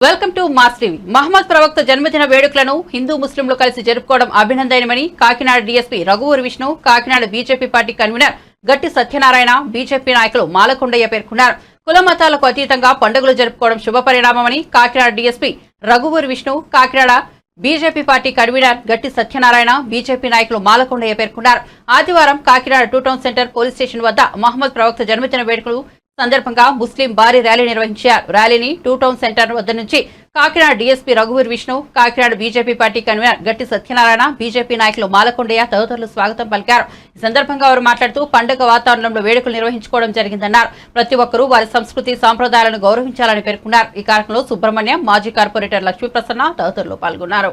Welcome to Mass TV. Muhammad ప్రవక్త జన్మదిన వేడుకలను హిందూ ముస్లింలు కలిసి జరుపుకోవడం అభినందనమని Kakinada DSP రఘువూరి Vishnu Kakinada BJP party convener Gatti Satyanarayana BJP నాయకులు మాలకొండయ్య పేర్కొన్నారు. కుల మతాలకు అతీతంగా పండుగలు జరుపుకోవడం శుభపరిణామమని Kakinada DSP రఘువూరి Vishnu Kakinada BJP party convener Gatti Satyanarayana BJP నాయకులు మాలకొండయ్య పేర్కొన్నారు. ఆదివారం Kakinada two town centre police station వద్ద మహమ్మద్ ప్రవక్త జన్మదిన వేడుకలు సందర్భంగా ముస్లిం భారీ ర్యాలీ నిర్వహించారు. ర్యాలీని టూ టౌన్ సెంటర్ వద్ద నుంచి Kakinada DSP రఘువీర్ Vishnu Kakinada BJP party convener Gatti Satyanarayana BJP నాయకులు మాలకొండయ్య తదితరులు స్వాగతం పలికారు. ఈ సందర్భంగా వారు మాట్లాడుతూ పండుగ వాతావరణంలో వేడుకలు నిర్వహించుకోవడం జరిగిందన్నారు. ప్రతి ఒక్కరూ వారి సంస్కృతి సాంప్రదాయాలను గౌరవించాలని పేర్కొన్నారు. ఈ కార్యక్రమంలో సుబ్రహ్మణ్యం మాజీ కార్పొరేటర్ లక్ష్మీప్రసన్న తదితరులు పాల్గొన్నారు.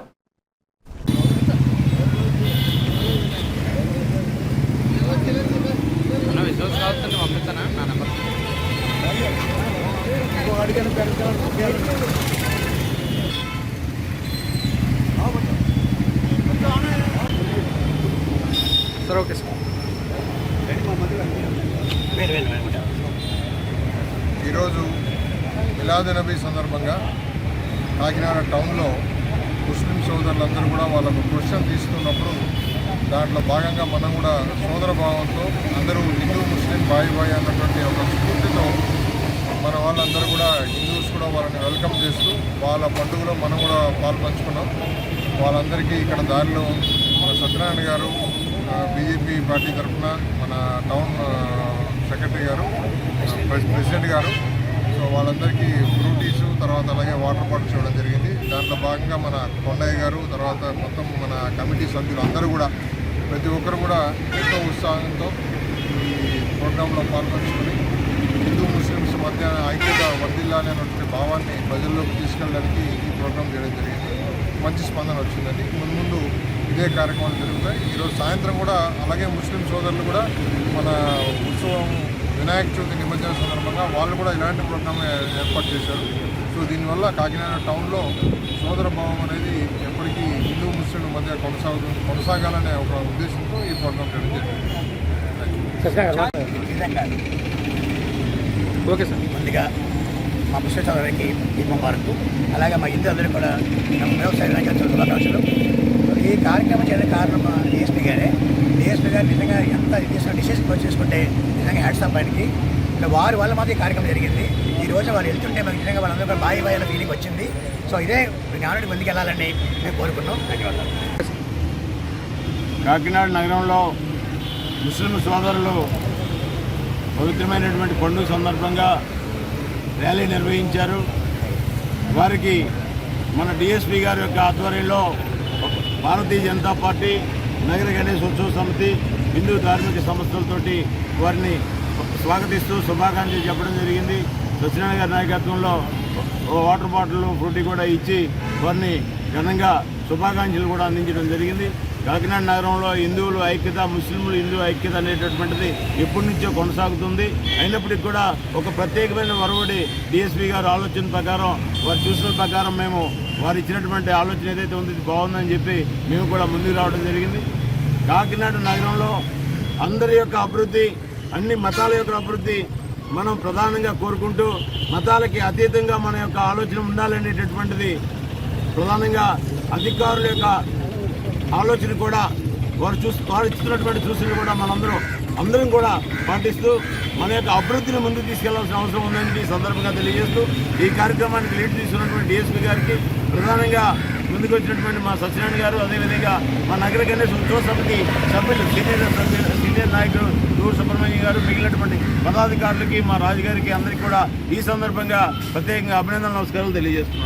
పంపిస్తానా? నా నెంబర్ సార్ ఓకే సార్ ఈరోజు మిలాద్ నబీ సందర్భంగా కాకినాడ టౌన్లో ముస్లిం సోదరులందరూ కూడా వాళ్ళకు క్వశ్చన్ తీసుకున్నప్పుడు దాంట్లో భాగంగా మనం కూడా సోదర భావంతో అందరూ హిందూ ముస్లిం బాయ్ బాయ్ అన్నటువంటి ఒక స్ఫూర్తితో మన వాళ్ళందరూ కూడా హిందూస్ కూడా వాళ్ళని వెల్కమ్ చేస్తూ వాళ్ళ పండుగలో మనం కూడా పాల్పంచుకున్నాం. వాళ్ళందరికీ ఇక్కడ దారిలో మన సత్యనారాయణ గారు బీజేపీ పార్టీ తరఫున మన టౌన్ సెక్రటరీ గారు ప్రెసిడెంట్ గారు. సో వాళ్ళందరికీ ఫ్రూటీస్ తర్వాత అలాగే వాటర్ బాటిల్స్ ఇవ్వడం జరిగింది. దాంట్లో భాగంగా మన కొండయ్య గారు తర్వాత మొత్తం మన కమిటీ సభ్యులు అందరూ కూడా ప్రతి ఒక్కరు కూడా ఎంతో ఉత్సాహంతో ఈ ప్రోగ్రాంలో పాల్పంచుకొని మధ్య ఐక్యత వర్ధిల్లాలి అనేటువంటి భావాన్ని ప్రజల్లోకి తీసుకెళ్ళడానికి ఈ ప్రోగ్రాం చేయడం జరిగింది. మంచి స్పందన వచ్చిందండి. ముందు ముందు ఇదే కార్యక్రమాలు జరుగుతాయి. ఈరోజు సాయంత్రం కూడా అలాగే ముస్లిం సోదరులు కూడా మన ఉత్సవం వినాయక చవితి నిమజ్జన సందర్భంగా వాళ్ళు కూడా ఇలాంటి ప్రోగ్రామ్ ఏర్పాటు చేశారు. సో దీనివల్ల కాకినాడ టౌన్లో సోదర భావం అనేది ఎప్పటికీ హిందూ ముస్లింల మధ్య కొనసాగుతుంది కొనసాగాలనే ఒక ఉద్దేశంతో ఈ ప్రోగ్రాం చేయడం జరిగింది. Okay sir. ముందుగా మా విశ్వేశ్వరరావుకి ఈద్ ముబారక్. అలాగే మా ఇంటి అందరూ కూడా వ్యవసాయ రంగాలు శుభాకాంక్షలు. ఈ కార్యక్రమం చేయడానికి కారణం డిఎస్పీ గారే. డిఎస్పీ గారు నిజంగా ఎంత తీసుకున్న డిసిషన్ చేసుకుంటే నిజంగా హ్యాట్స్ ఆఫ్ ఆయనకి. వారి వల్ల మాత్రం ఈ కార్యక్రమం జరిగింది. ఈ రోజు వాళ్ళు వెళ్తుంటే మాకు నిజంగా వాళ్ళందరూ కూడా బాయి బాయ్ అనే ఫీలింగ్ వచ్చింది. సో ఇదే జ్ఞానుడికి ముందుకు వెళ్ళాలని మేము కోరుకున్నాం. ధన్యవాదాలు. కాకినాడ నగరంలో ముస్లిం సోదరులు పవిత్రమైనటువంటి పండుగ సందర్భంగా ర్యాలీ నిర్వహించారు. వారికి మన డిఎస్పీ గారి యొక్క ఆధ్వర్యంలో భారతీయ జనతా పార్టీ నగర గణేష్ ఉత్సవ సమితి హిందూ ధార్మిక సంస్థలతోటి వారిని స్వాగతిస్తూ శుభాకాంక్షలు చెప్పడం జరిగింది. సత్యనారాయణ గారి నాయకత్వంలో వాటర్ బాటిల్ ఫ్రూటీ కూడా ఇచ్చి వారిని ఘనంగా శుభాకాంక్షలు కూడా అందించడం జరిగింది. కాకినాడ నగరంలో హిందువులు ఐక్యత ముస్లింలు హిందూ ఐక్యత అనేటటువంటిది ఎప్పటి నుంచో కొనసాగుతుంది. అయినప్పటికీ కూడా ఒక ప్రత్యేకమైన వరవడి డిఎస్పీ గారు ఆలోచన ప్రకారం వారు చూసిన ప్రకారం మేము వారు ఇచ్చినటువంటి ఆలోచన ఏదైతే ఉందో ఇది బాగుందని చెప్పి మేము కూడా ముందుకు రావడం జరిగింది. కాకినాడ నగరంలో అందరి యొక్క అభివృద్ధి అన్ని మతాల యొక్క అభివృద్ధి మనం ప్రధానంగా కోరుకుంటూ మతాలకి అతీతంగా మన యొక్క ఆలోచన ఉండాలనేటటువంటిది ప్రధానంగా అధికారుల యొక్క ఆలోచన కూడా వారు చూసి వారు ఇస్తున్నటువంటి సూచనలు కూడా మనందరం అందరం కూడా పాటిస్తూ మన యొక్క అభివృద్ధిని ముందుకు తీసుకెళ్ళాల్సిన అవసరం ఉందని ఈ సందర్భంగా తెలియజేస్తూ ఈ కార్యక్రమానికి లీడ్ తీసుకున్నటువంటి డిఎస్పీ గారికి ప్రధానంగా ముందుకు వచ్చినటువంటి మా సత్యనారాయణ గారు అదేవిధంగా మా నగర గణేష్ ఉత్సవ సమితి సభ్యులు సీనియర్ సభ్యులు సీనియర్ నాయకులు నూరు సుబ్రహ్మణ్యం గారు మిగిలినటువంటి పదాధికారులకి మా రాజుగారికి అందరికీ కూడా ఈ సందర్భంగా ప్రత్యేకంగా అభినందన నమస్కారాలు తెలియజేస్తున్నాను.